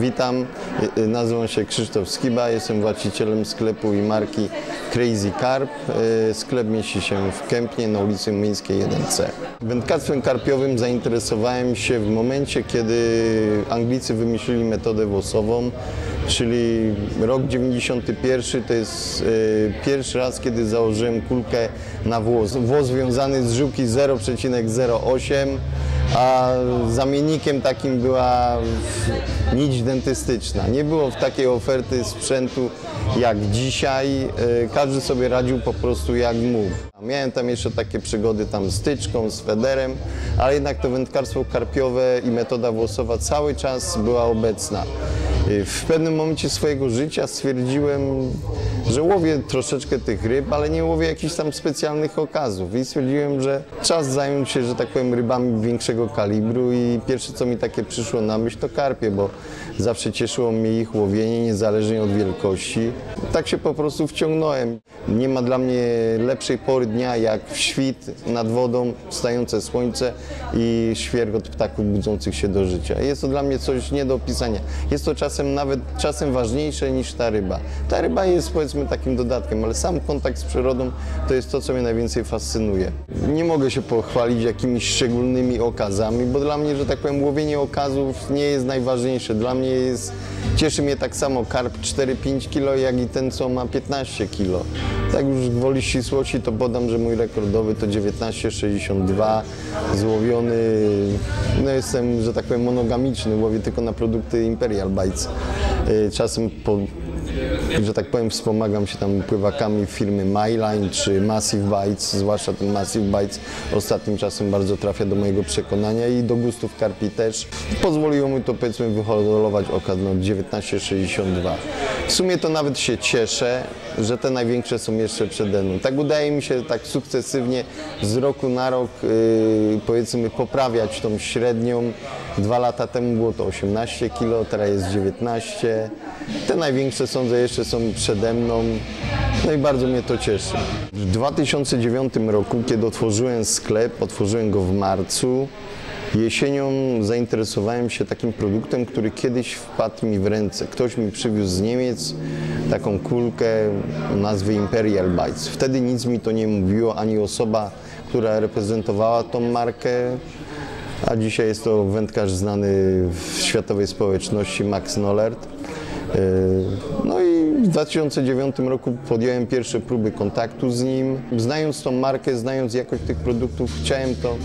Witam, y, y, nazywam się Krzysztof Skiba, jestem właścicielem sklepu i marki Crazy Carp. Y, Sklep mieści się w Kępnie na ulicy Miejskiej 1C. Wędkarstwem karpiowym zainteresowałem się w momencie, kiedy Anglicy wymyślili metodę włosową, czyli rok 91 to jest pierwszy raz, kiedy założyłem kulkę na włos. Włos związany z żuki 0,08 a zamiennikiem takim była nić dentystyczna. Nie było w takiej oferty sprzętu jak dzisiaj. E, Każdy sobie radził po prostu jak mógł. Miałem tam jeszcze takie przygody tam z tyczką, z federem, ale jednak to wędkarstwo karpiowe i metoda włosowa cały czas była obecna. E, W pewnym momencie swojego życia stwierdziłem, że łowię troszeczkę tych ryb, ale nie łowię jakichś tam specjalnych okazów. I stwierdziłem, że czas zająć się, że tak powiem, rybami większego kalibru i pierwsze, co mi takie przyszło na myśl, to karpie, bo zawsze cieszyło mnie ich łowienie, niezależnie od wielkości. Tak się po prostu wciągnąłem. Nie ma dla mnie lepszej pory dnia, jak w świt nad wodą, wstające słońce i świergot ptaków budzących się do życia. Jest to dla mnie coś nie do opisania. Jest to czasem nawet czasem ważniejsze niż ta ryba. Ta ryba jest powiedzmy takim dodatkiem, ale sam kontakt z przyrodą to jest to, co mnie najwięcej fascynuje. Nie mogę się pochwalić jakimiś szczególnymi okazami, bo dla mnie, że tak powiem, łowienie okazów nie jest najważniejsze. Dla mnie jest, cieszy mnie tak samo karp 4-5 kg, jak i ten, co ma 15 kg. Tak już gwoli ścisłości to podam, że mój rekordowy to 19,62 złowiony, no jestem, że tak powiem, monogamiczny, łowię tylko na produkty Imperial Bites. Y, Czasem po, że tak powiem, wspomagam się tam pływakami firmy MyLine czy Massive Bites, zwłaszcza ten Massive Bites ostatnim czasem bardzo trafia do mojego przekonania i do gustów karpi też. Pozwoliło mi to powiedzmy wyhodolować okaz no 1962. W sumie to nawet się cieszę, że te największe są jeszcze przede mną. Tak udaje mi się tak sukcesywnie z roku na rok yy, powiedzmy poprawiać tą średnią. Dwa lata temu było to 18 kg, teraz jest 19. Te największe sądzę jeszcze są przede mną. No i bardzo mnie to cieszy. W 2009 roku, kiedy otworzyłem sklep, otworzyłem go w marcu, Jesienią zainteresowałem się takim produktem, który kiedyś wpadł mi w ręce. Ktoś mi przywiózł z Niemiec taką kulkę o nazwie Imperial Bites. Wtedy nic mi to nie mówiło, ani osoba, która reprezentowała tą markę, a dzisiaj jest to wędkarz znany w światowej społeczności Max Nollert. Yy, No i w 2009 roku podjąłem pierwsze próby kontaktu z nim. Znając tą markę, znając jakość tych produktów, chciałem to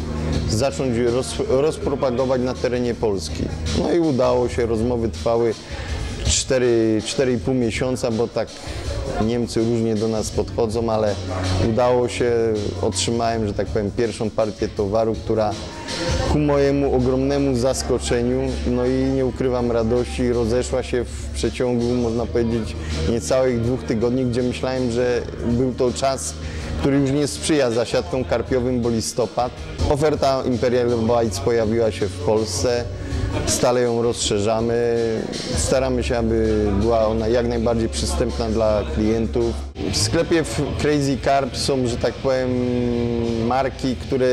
zacząć roz, rozpropagować na terenie Polski. No i udało się, rozmowy trwały 4, 4,5 miesiąca, bo tak Niemcy różnie do nas podchodzą, ale udało się, otrzymałem, że tak powiem, pierwszą partię towaru, która ku mojemu ogromnemu zaskoczeniu, no i nie ukrywam radości, rozeszła się w przeciągu, można powiedzieć, niecałych dwóch tygodni, gdzie myślałem, że był to czas, który już nie sprzyja zasiadkom karpiowym, bo listopad. Oferta Imperial Bites pojawiła się w Polsce. Stale ją rozszerzamy. Staramy się, aby była ona jak najbardziej przystępna dla klientów. W sklepie Crazy Carp są, że tak powiem, marki, które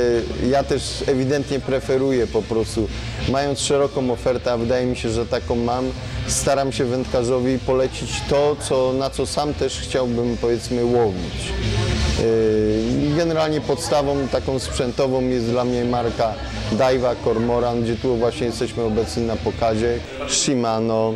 ja też ewidentnie preferuję po prostu. Mając szeroką ofertę, a wydaje mi się, że taką mam, staram się wędkarzowi polecić to, co, na co sam też chciałbym, powiedzmy, łowić. Generalnie podstawą taką sprzętową jest dla mnie marka Daiwa Cormoran, gdzie tu właśnie jesteśmy obecni na pokazie. Shimano,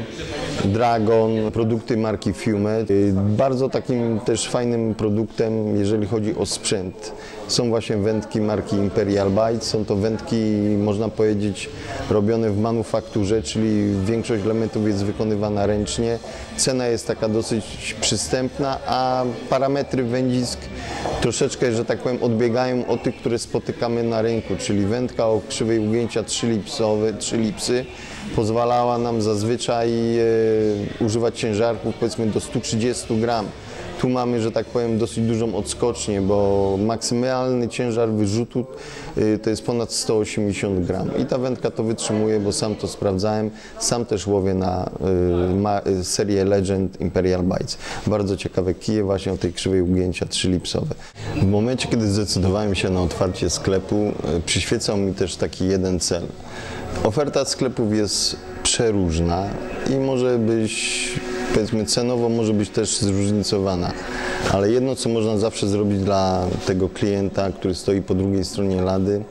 Dragon, produkty marki Fume. Yy, Bardzo takim też fajnym produktem, jeżeli chodzi o sprzęt, są właśnie wędki marki Imperial Bite. Są to wędki, można powiedzieć, robione w manufakturze, czyli większość elementów jest wykonywana ręcznie. Cena jest taka dosyć przystępna, a parametry wędzisk troszeczkę, że tak powiem, odbiegają od tych, które spotykamy na rynku, czyli wędka o krzywej ugięcia 3 lipsowe, 3 lipsy pozwalała nam zazwyczaj e, używać ciężarków powiedzmy do 130 gram. Tu mamy, że tak powiem, dosyć dużą odskocznię, bo maksymalny ciężar wyrzutu y, to jest ponad 180 gram. I ta wędka to wytrzymuje, bo sam to sprawdzałem. Sam też łowię na y, y, serię Legend Imperial Bites. Bardzo ciekawe kije właśnie o tej krzywej ugięcia trzylipsowe. W momencie, kiedy zdecydowałem się na otwarcie sklepu, przyświecał mi też taki jeden cel. Oferta sklepów jest przeróżna i może być, powiedzmy cenowo może być też zróżnicowana. Ale jedno, co można zawsze zrobić dla tego klienta, który stoi po drugiej stronie lady,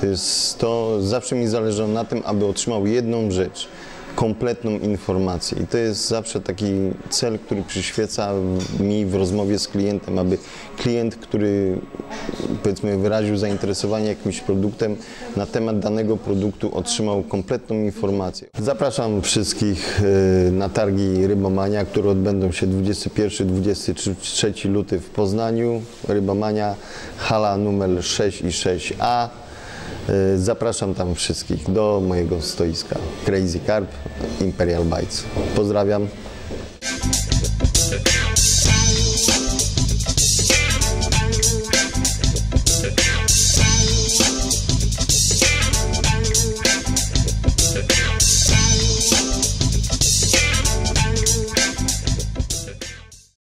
to jest to, zawsze mi zależało na tym, aby otrzymał jedną rzecz, kompletną informację. I to jest zawsze taki cel, który przyświeca mi w rozmowie z klientem, aby klient, który powiedzmy wyraził zainteresowanie jakimś produktem, na temat danego produktu otrzymał kompletną informację. Zapraszam wszystkich e, na targi Rybomania, które odbędą się 21-23 luty w Poznaniu. Rybomania, hala numer 6 i 6A. E, Zapraszam tam wszystkich do mojego stoiska Crazy Carp Imperial Bites. Pozdrawiam.